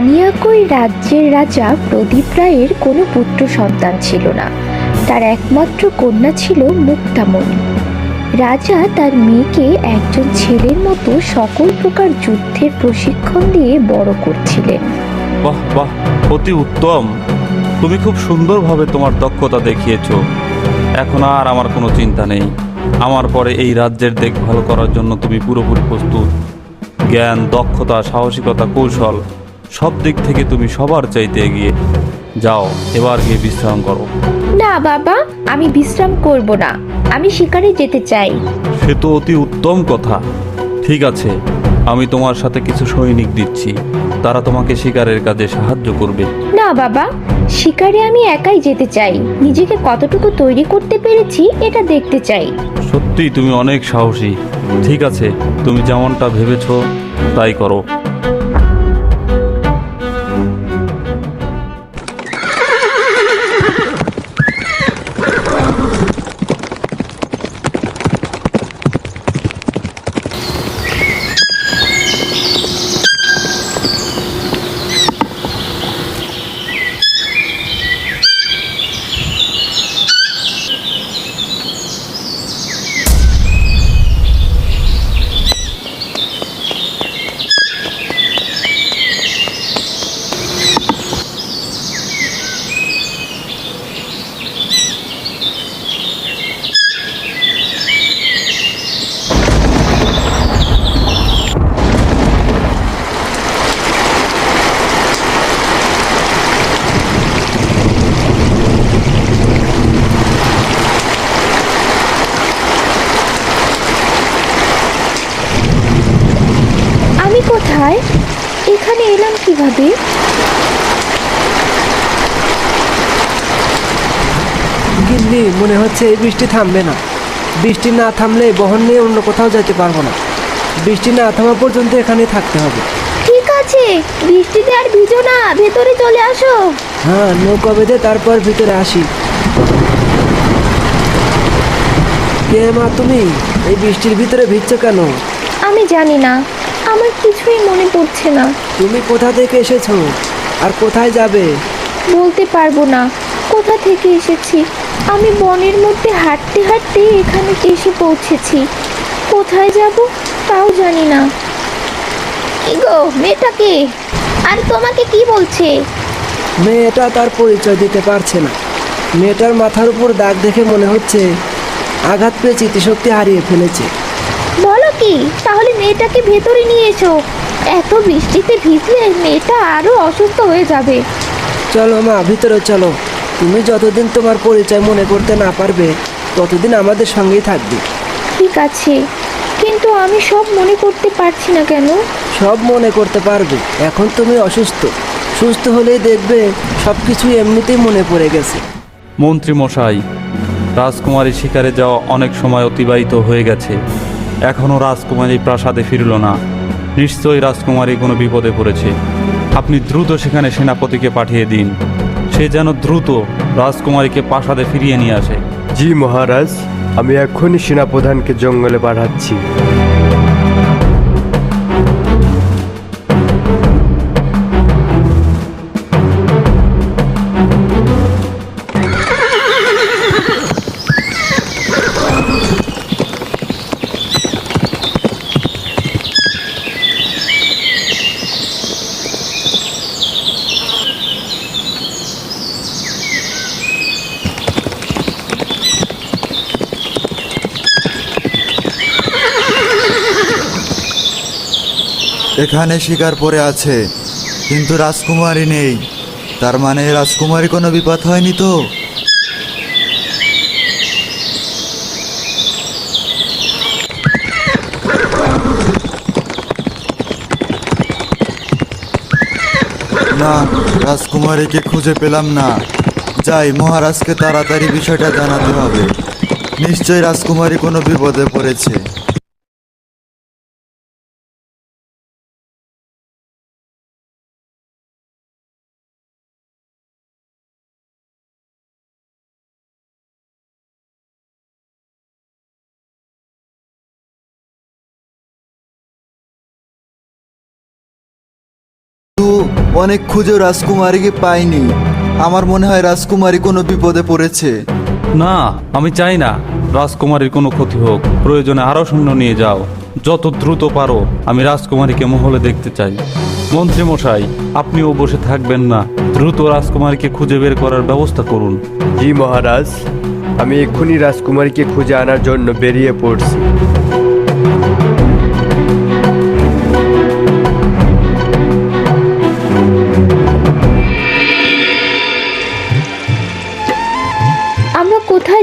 কানিয়াকই রাজ্যের রাজা প্রদীপ রায়ের কোনো পুত্র সন্তান ছিল না। তার একমাত্র কন্যা ছিল মুক্তামণি রাজা তার মেয়েকে একজন ছেলের মতো সকল প্রকার যুদ্ধের প্রশিক্ষণ দিয়ে বড় করছিলেন। বাহ বাহ, অতি উত্তম। তুমি খুব সুন্দরভাবে তোমার দক্ষতা দেখিয়েছো। এখন আর আমার কোনো চিন্তা নেই। আমার পরে এই রাজ্যের দেখভাল করার জন্য তুমি পুরোপুরি প্রস্তুত। জ্ঞান, দক্ষতা, সাহসিকতা, কৌশল সব দিক থেকে তুমি সবার চাইতে এগিয়ে যাও। এবার গিয়ে বিশ্রাম করো। না বাবা আমি বিশ্রাম করব না। আমি শিকারে যেতে চাই। সে তো অতি উত্তম কথা। ঠিক আছে আমি তোমার সাথে কিছু সৈনিক দিচ্ছি। তারা তোমাকে শিকারের কাজে সাহায্য করবে। না বাবা শিকারে আমি একাই যেতে চাই। নিজেকে কতটুকু তৈরি করতে পেরেছি এটা দেখতে চাই। সত্যিই তুমি অনেক সাহসী। ঠিক আছে তুমি যেমনটা ভেবেছো তাই করো আমি কোথায় এখানে কীভাবে গিন্নি মনে হচ্ছে এই বৃষ্টি থামবে না। বৃষ্টি না থামলে বহন নিয়ে অন্য কোথাও যেতে পারব না। বৃষ্টি না থামা পর্যন্ত এখানে থাকতে হবে। ঠিক আছে বৃষ্টিতে আর ভিজো না ভেতরে চলে আসো। হ্যাঁ নৌকা বেঁধে তারপর ভিতরে আসি। কে মা তুমি? এই বৃষ্টির ভিতরে ভিজছো কেন? আমি জানি না। আমার কিছুই মনে পড়ছে না। তুমি কোথা থেকে এসেছ? আর কোথায় যাবে? বলতে পারব না। কোথা থেকে এসেছি? আমি বনের মধ্যে হাঁটতে হাঁটতে এখানে এসে পৌঁছেছি। কোথায় যাব তাও জানি না। কি গো মেয়েটাকে আর তোমাকে কি বলছে? মেয়েটা তার পরিচয় দিতে পারছে না। মেয়েটার মাথার উপর দাগ দেখে মনে হচ্ছে আঘাত পেয়ে স্মৃতিশক্তি হারিয়ে ফেলেছে। কি? তাহলে মেয়েটাকে ভেতরে নিয়ে এসো। এত বৃষ্টিতে ভিজলে মেয়েটা আরও অসুস্থ হয়ে যাবে। চলো মা ভিতরে চলো। তুমি যতদিন তোমার পরিচয় মনে করতে না পারবে ততদিন আমাদের সঙ্গেই থাকবে। ঠিক আছে। কিন্তু আমি সব মনে করতে পারছি না কেন? সব মনে করতে পারবে। এখন তুমি অসুস্থ। সুস্থ হলেই দেখবে সব কিছু এমনিতেই মনে পড়ে গেছে। মন্ত্রী মশাই রাজকুমারী শিকারে যাওয়া অনেক সময় অতিবাহিত হয়ে গেছে। এখনও রাজকুমারী প্রাসাদে ফিরল না। নিশ্চয়ই রাজকুমারী কোনো বিপদে পড়েছে। আপনি দ্রুত সেখানে সেনাপতিকে পাঠিয়ে দিন। সে যেন দ্রুত রাজকুমারীকে প্রাসাদে ফিরিয়ে নিয়ে আসে। জি মহারাজ, আমি এখনই সেনাপ্রধানকে জঙ্গলে পাঠাচ্ছি। এখানে শিকার পরে আছে, কিন্তু রাজকুমারী নেই। তার মানে রাজকুমারী কোনো বিপদ হয়নি তো? না, রাজকুমারীকে খুঁজে পেলাম না। যাই, মহারাজকে তাড়াতাড়ি বিষয়টা জানাতে হবে। নিশ্চয়ই রাজকুমারী কোনো বিপদে পড়েছে। অনেক খুঁজেও রাজকুমারীকে পাইনি। আমার মনে হয় রাজকুমারী কোনো বিপদে পড়েছে। না আমি চাই না রাজকুমারীর কোনো ক্ষতি হোক। প্রয়োজনে আরও সৈন্য নিয়ে যাও। যত দ্রুত পারো আমি রাজকুমারীকে মহলে দেখতে চাই। মন্ত্রী মশাই আপনিও বসে থাকবেন না। দ্রুত রাজকুমারীকে খুঁজে বের করার ব্যবস্থা করুন। জি মহারাজ আমি এক্ষুনি রাজকুমারীকে খুঁজে আনার জন্য বেরিয়ে পড়ছি।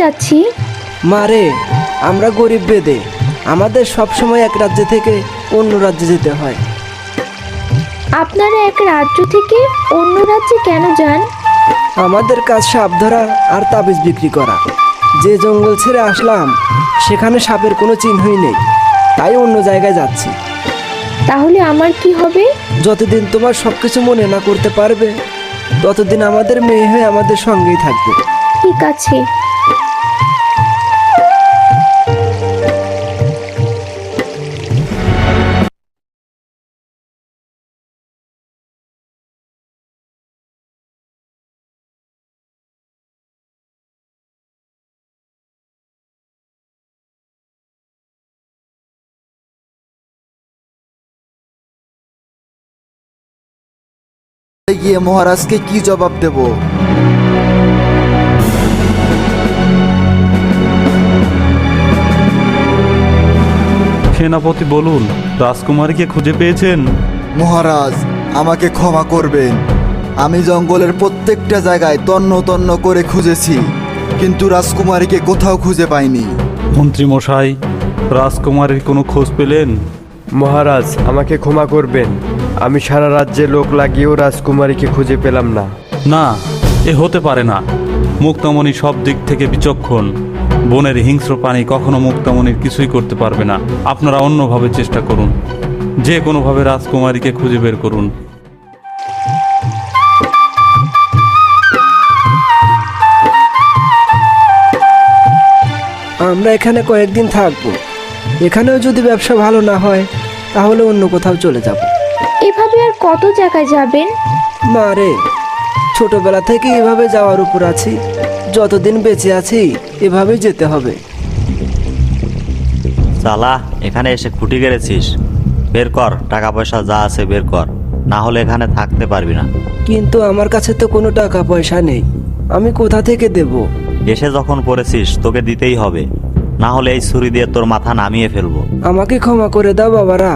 যাচ্ছি। মারে আমরা গরিব বেদে। আমাদের সব সময় এক রাজ্য থেকে অন্য রাজ্যে যেতে হয়। আপনারা এক রাজ্য থেকে অন্য রাজ্যে কেন যান? আমাদের কাজ সাপ ধরা আর তাবিজ বিক্রি করা। যে জঙ্গল ছেড়ে আসলাম সেখানে সাপের কোনো চিহ্নই নেই। তাই অন্য জায়গায় যাচ্ছি। তাহলে আমার কি হবে? যতদিন তোমার সব কিছু মনে না করতে পারবে ততদিন আমাদের মেয়ে হয়ে আমাদের সঙ্গেই থাকবে। ঠিক আছে। গিয়ে মহারাজকে কি জবাব দেব? সেনাপতি বলুন রাজকুমারীকে খুঁজে পেয়েছেন? মহারাজ আমাকে ক্ষমা করবেন। আমি জঙ্গলের প্রত্যেকটা জায়গায় তন্ন তন্ন করে খুঁজেছি কিন্তু রাজকুমারীকে কোথাও খুঁজে পাইনি। মন্ত্রী মশাই রাজকুমারীর কোনো খোঁজ পেলেন? মহারাজ আমাকে ক্ষমা করবেন। আমি সারা রাজ্যে লোক লাগিয়েও রাজকুমারীকে খুঁজে পেলাম না। না এ হতে পারে না। মুক্তামণি সব দিক থেকে বিচক্ষণ। বনের হিংস্র প্রাণী কখনো মুক্তামণির কিছুই করতে পারবে না। আপনারা অন্যভাবে চেষ্টা করুন। যে কোনোভাবে রাজকুমারীকে খুঁজে বের করুন। আমরা এখানে কয়েকদিন থাকব। এখানেও যদি ব্যবসা ভালো না হয় তাহলে অন্য কোথাও চলে যাব। এভাবে আর কত জায়গায় যাবেন? মা রে ছোটবেলা থেকে এভাবে যাওয়ার উপর আছি। যতদিন বেঁচে আছি এভাবেই যেতে হবে। চালা এখানে এসে খুঁটি গেড়েছিস। বের কর টাকা পয়সা যা আছে বের কর। না হলে এখানে থাকতে পারবি না। কিন্তু আমার কাছে তো কোনো টাকা পয়সা নেই। আমি কোথা থেকে দেব? এসে যখন পড়েছিস তোকে দিতেই হবে। না হলে এই ছুরি দিয়ে তোর মাথা নামিয়ে ফেলব। আমাকে ক্ষমা করে দাও বাবারা।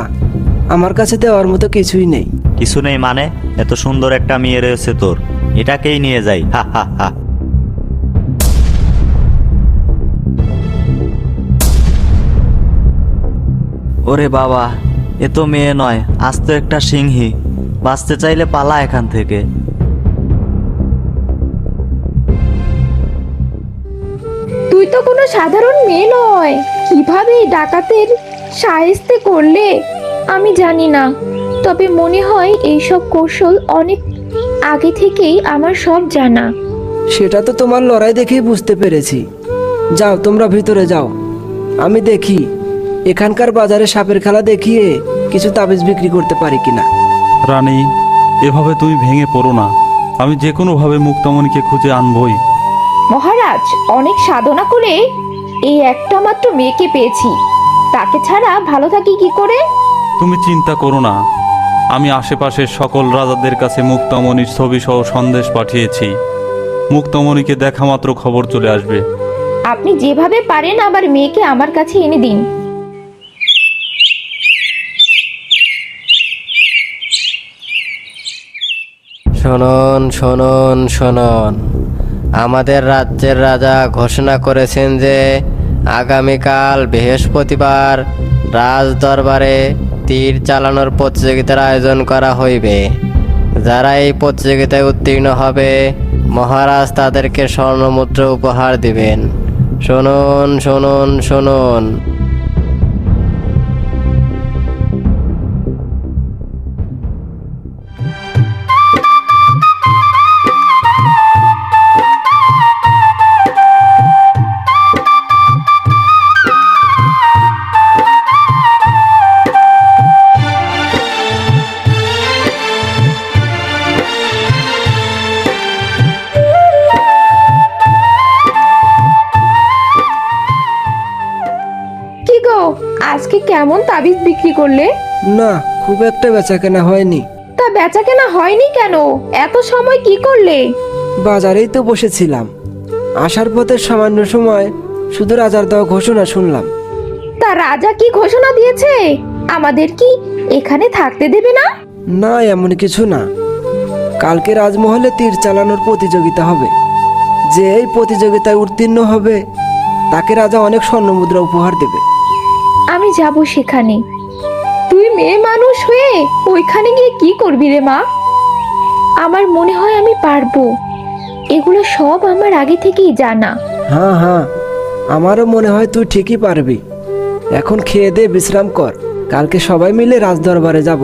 আমার কাছে দেওয়ার মতো কিছুই নেই। কিছু নেই মানে? এত সুন্দর একটা মেয়ে রয়েছে তোর। এটাকেই নিয়ে যাই। হা হা হা। ওরে বাবা এ তো মেয়ে নয় আজ তো একটা সিংহী। বাঁচতে চাইলে পালা এখান থেকে। তুই তো কোনো সাধারণ মেয়ে নয়। কীভাবে ডাকাতের সাহেস্তে করলে? আমি জানি না। তবে মনে হয় এইসব কৌশল অনেক আগে থেকেই আমার সব জানা। সেটা তো তোমার লড়াই দেখেই বুঝতে পেরেছি। যাও তোমরা ভিতরে যাও। আমি দেখি এখানকার বাজারে সাপের খেলা দেখিয়ে কিছু তাবিজ বিক্রি করতে পারি কিনা। রানী এভাবে তুমি ভেঙে পড়ো না। আমি যে কোনোভাবে মুক্তামণিকে খুঁজে আনবই। মহারাজ অনেক সাধনা করে এই একটা মাত্র মেয়েকে পেয়েছি। তাকে ছাড়া ভালো থাকি কি করে? তুমি চিন্তা করো না। আমি আশেপাশের সকল রাজাদের কাছে মুক্তামণির ছবি সহ সন্দেশ পাঠিয়েছি। মুক্তামণিকে দেখা মাত্র খবর চলে আসবে। আপনি যেভাবে পারেন আমার মেয়েকে আমার কাছে এনে দিন। শুনুন শুনুন শুনুন। আমাদের রাজ্যের রাজা ঘোষণা করেছেন যে আগামীকাল বৃহস্পতিবার রাজ দরবারে তীর চালানোর প্রতিযোগিতার আয়োজন করা হইবে। যারা এই প্রতিযোগিতায় উত্তীর্ণ হবে, মহারাজ তাদেরকে স্বর্ণমুদ্র উপহার দিবেন। শুনুন শুনুন শুনুন। আজকে কেমন তাবিজ বিক্রি করলে? না খুব একটা বেচা কেনা হয়নি। তা বেচা কেনা হয়নি কেন? এত সময় কি করলে? বাজারেই তো বসেছিলাম। আসার পথে সামান্য সময় শুধু রাজার দেওয়া ঘোষণা শুনলাম। তা রাজা কি ঘোষণা দিয়েছে? আমাদের কি এখানে থাকতে দেবে না? না এমন কিছু না। কালকে রাজমহলে তীর চালানোর প্রতিযোগিতা হবে। যে এই প্রতিযোগিতায় উত্তীর্ণ হবে তাকে রাজা অনেক স্বর্ণমুদ্রা উপহার দেবে। যাব সেখানে। তুই মেয়ে মানুষ হয়ে ওইখানে গিয়ে কি করবি রে মা? আমার মনে হয় আমি পারব। এগুলো সব আমার আগে থেকেই জানা। হ্যাঁ হ্যাঁ আমারও মনে হয় তুই ঠিকই পারবি। এখন খেয়ে দে, বিশ্রাম কর। কালকে সবাই মিলে রাজদরবারে যাব।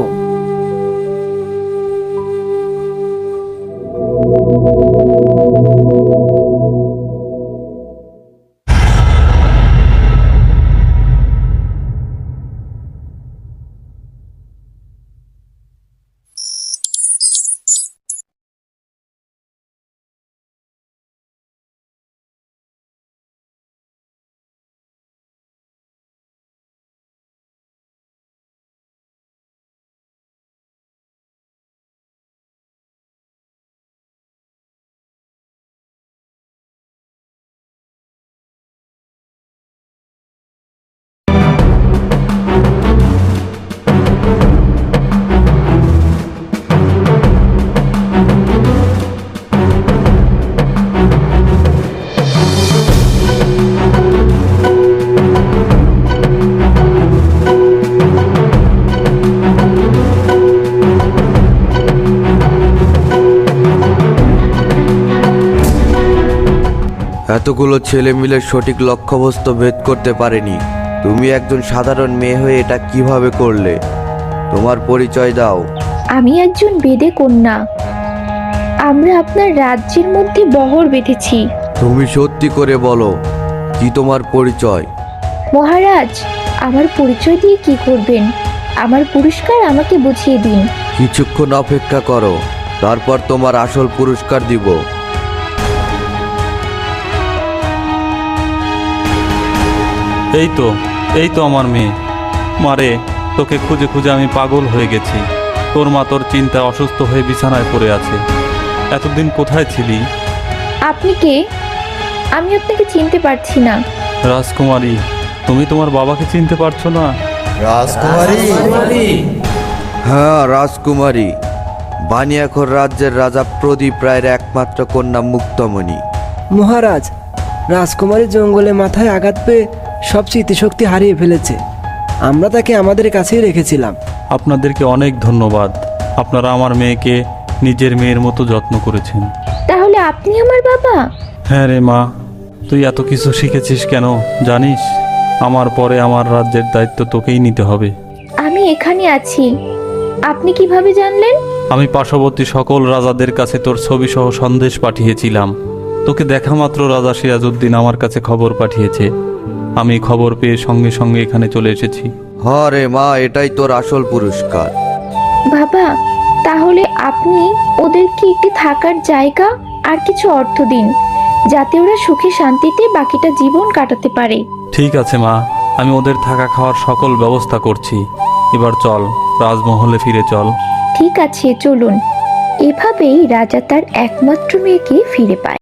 এতগুলো ছেলে মিলে সঠিক লক্ষ্যবস্তু ভেদ করতে পারেনি? তুমি একজন সাধারণ মেয়ে হয়ে এটা কীভাবে করলে? তোমার পরিচয় দাও। আমি একজন বেদে কন্যা। আমরা আপনার রাজ্যের মধ্যে বহর বেঁধেছি। তুমি সত্যি করে বলো কি তোমার পরিচয়? মহারাজ আমার পরিচয় দিয়ে কি করবেন? আমার পুরস্কার আমাকে বুঝিয়ে দিন। কিছুক্ষণ অপেক্ষা করো তারপর তোমার আসল পুরস্কার দিব। এই তো এই তো আমার মেয়ে। মারে তোকে খুঁজে খুঁজে আমি পাগল হয়ে গেছি। তোর মা তোর চিন্তায় অসুস্থ হয়ে বিছানায় পড়ে আছে। এতদিন কোথায় ছিলি? আপনি কে? আমি আপনাকে চিনতে পারছি না। রাজকুমারী তুমি তোমার বাবাকে চিনতে পারছ না? রাজকুমারী। হ্যাঁ রাজকুমারী। বানিয়াখর রাজ্যের রাজা প্রদীপ রায়ের একমাত্র কন্যা মুক্তমণি। মহারাজ রাজকুমারী জঙ্গলে মাথায় আঘাত পেয়ে সব স্মৃতিশক্তি হারিয়ে ফেলেছে। আমরা তাকে আমাদের কাছেই রেখেছিলাম। আপনাদেরকে অনেক ধন্যবাদ। আপনারা আমার মেয়েকে নিজের মেয়ের মতো যত্ন করেছেন। তাহলে আপনি আমার বাবা? হ্যাঁ রে মা তুই এত কিছু শিখেছিস কেন জানিস? আমার পরে আমার রাজ্যের দায়িত্ব তোকেই নিতে হবে। আমি এখানে আছি। আপনি কীভাবে জানলেন? আমি পার্শ্ববর্তী সকল রাজাদের কাছে তোর ছবি সহ সন্দেশ পাঠিয়েছিলাম। তোকে দেখা মাত্র রাজা সিরাজউদ্দিন আমার কাছে খবর পাঠিয়েছে। আমি খবর পেয়ে সঙ্গে সঙ্গে এখানে চলে এসেছি। হরে মা এটাই তোর আসল পুরস্কার। বাবা তাহলে আপনি ওদেরকে একটি থাকার জায়গা আর কিছু অর্থ দিন যাতে ওরা সুখে শান্তিতে বাকিটা জীবন কাটাতে পারে। ঠিক আছে মা আমি ওদের থাকা খাওয়ার সকল ব্যবস্থা করছি। এবার চল রাজমহলে ফিরে চল। ঠিক আছে চলুন। এভাবেই রাজা তার একমাত্র মেয়েকে ফিরে পায়।